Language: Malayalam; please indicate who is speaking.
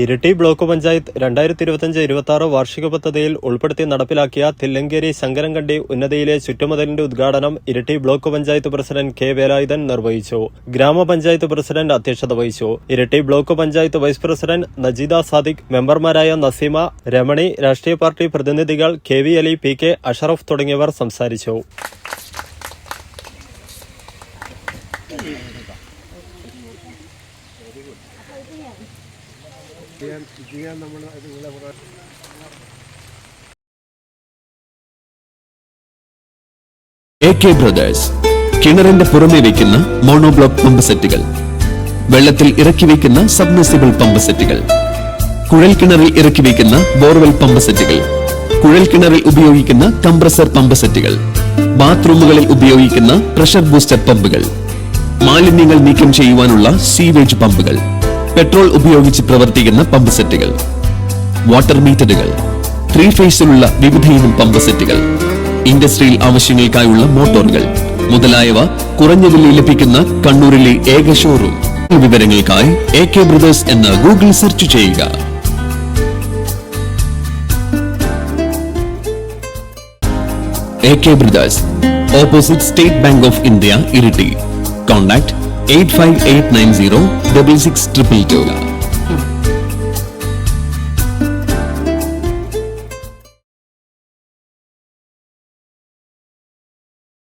Speaker 1: ഇരിട്ടി ബ്ലോക്ക് പഞ്ചായത്ത് രണ്ടായിരത്തി ഇരുപത്തിയഞ്ച് ഇരുപത്തി ആറ് വാർഷിക പദ്ധതിയിൽ ഉൾപ്പെടുത്തി നടപ്പിലാക്കിയ തില്ലങ്കേരി ശങ്കരൻകണ്ടി ഉന്നതിയിലെ ചുറ്റുമതിലിന്റെ ഉദ്ഘാടനം Iritty block panchayat president K Velayudhan നിർവഹിച്ചു. ഗ്രാമപഞ്ചായത്ത് പ്രസിഡന്റ് അധ്യക്ഷത വഹിച്ചു. Iritty block panchayat vice president Najeeda Sadiq മെമ്പർമാരായ നസീമ രമണി രാഷ്ട്രീയ പാർട്ടി പ്രതിനിധികൾ K V Ali P K Ashraf തുടങ്ങിയവർ സംസാരിച്ചു.
Speaker 2: എ കെ ബ്രദേഴ്സ് കിണറിന്റെ പുറമെ വയ്ക്കുന്ന മോണോബ്ലോക്ക് പമ്പ് സെറ്റുകൾ വെള്ളത്തിൽ ഇറക്കി വയ്ക്കുന്ന സബ്മെസിബിൾ പമ്പ് സെറ്റുകൾ കുഴൽ കിണറിൽ ഇറക്കി വയ്ക്കുന്ന ബോർവെൽ പമ്പ് സെറ്റുകൾ കുഴൽ കിണറിൽ ഉപയോഗിക്കുന്ന കംപ്രസർ പമ്പ് സെറ്റുകൾ ബാത്റൂമുകളിൽ ഉപയോഗിക്കുന്ന പ്രഷർ ബൂസ്റ്റർ പമ്പുകൾ മാലിന്യങ്ങൾ നീക്കം ചെയ്യുവാനുള്ള സീവേജ് പമ്പുകൾ പെട്രോൾ ഉപയോഗിച്ച് പ്രവർത്തിക്കുന്ന പമ്പ് സെറ്റുകൾ വാട്ടർ മീറ്ററുകൾ ത്രീ ഫേസിലുള്ള വിവിധയിനം പമ്പ് സെറ്റുകൾ ഇൻഡസ്ട്രിയൽ ആവശ്യങ്ങൾക്കായുള്ള മോട്ടോറുകൾ മുതലായവ കുറഞ്ഞ വിലയിൽ ലഭിക്കുന്ന കണ്ണൂരിലെ ഏക ഷോറൂം വിവരങ്ങൾക്കായി എ കെ ബ്രദേഴ്സ് എന്ന് ഗൂഗിൾ സെർച്ച് ചെയ്യുക. A K brothers opposite State Bank of India Iritty contact eight five eight nine zero double six triple two